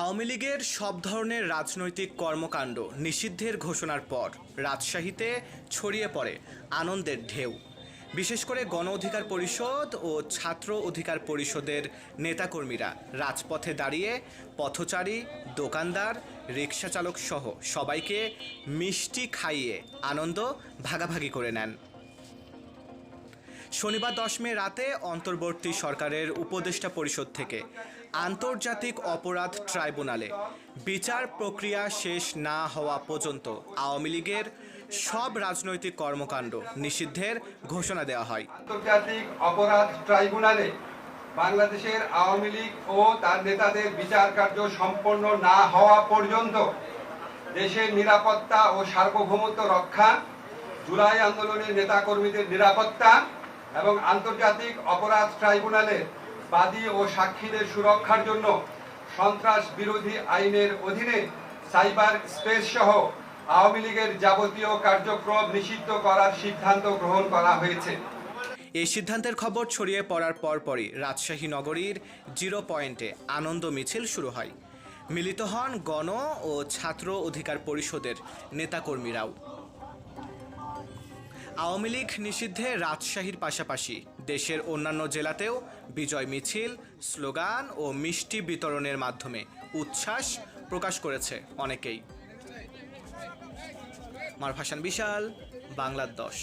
আওয়ামী লীগের সব ধরনের রাজনৈতিক কর্মকাণ্ড নিষিদ্ধের ঘোষণার পর রাজশাহীতে ছড়িয়ে পড়ে আনন্দের ঢেউ। বিশেষ করে গণ অধিকার পরিষদ ও ছাত্র অধিকার পরিষদের নেতাকর্মীরা রাজপথে দাঁড়িয়ে পথচারী, দোকানদার রিক্সা চালক সহ সবাইকে মিষ্টি খাইয়ে আনন্দ ভাগাভাগি করে নেন। শনিবার দশ মে রাতে অন্তর্বর্তী সরকারের উপদেষ্টা পরিষদ থেকে আন্তর্জাতিক অপরাধ ট্রাইব্যুনালে বিচার প্রক্রিয়া শেষ না হওয়া পর্যন্ত আওয়ামী লীগের সব রাজনৈতিক কর্মকাণ্ড নিষিদ্ধের ঘোষণা দেওয়া হয়। আন্তর্জাতিক অপরাধ ট্রাইব্যুনালে বাংলাদেশের আওয়ামী লীগ ও তার নেতাদের বিচার কার্য সম্পন্ন না হওয়া পর্যন্ত দেশের নিরাপত্তা ও সার্বভৌমত্ব রক্ষা, জুলাই আন্দোলনের নেতাকর্মীদের নিরাপত্তা এবং আন্তর্জাতিক অপরাধ ট্রাইব্যুনালে বাদী ও সাক্ষীদের সুরক্ষার জন্য সন্ত্রাস বিরোধী আইনের অধীনে সাইবার স্পেস সহ আওয়ামী লীগের যাবতীয় কার্যক্রম নিষিদ্ধ করার সিদ্ধান্ত গ্রহণ করা হয়েছে। এই সিদ্ধান্তের খবর ছড়িয়ে পড়ার পরপরই রাজশাহী নগরীর জিরো পয়েন্টে আনন্দ মিছিল শুরু হয়। মিলিত হন গণ ও ছাত্র অধিকার পরিষদের নেতাকর্মীরাও। আওয়ামী লীগ নিষিদ্ধে রাজশাহীর পাশাপাশি দেশের অন্যান্য জেলাতেও বিজয় মিছিল, স্লোগান ও মিষ্টি বিতরণের মাধ্যমে উচ্ছ্বাস প্রকাশ করেছে অনেকেই। মারফাসান বিশাল, বাংলার দশ।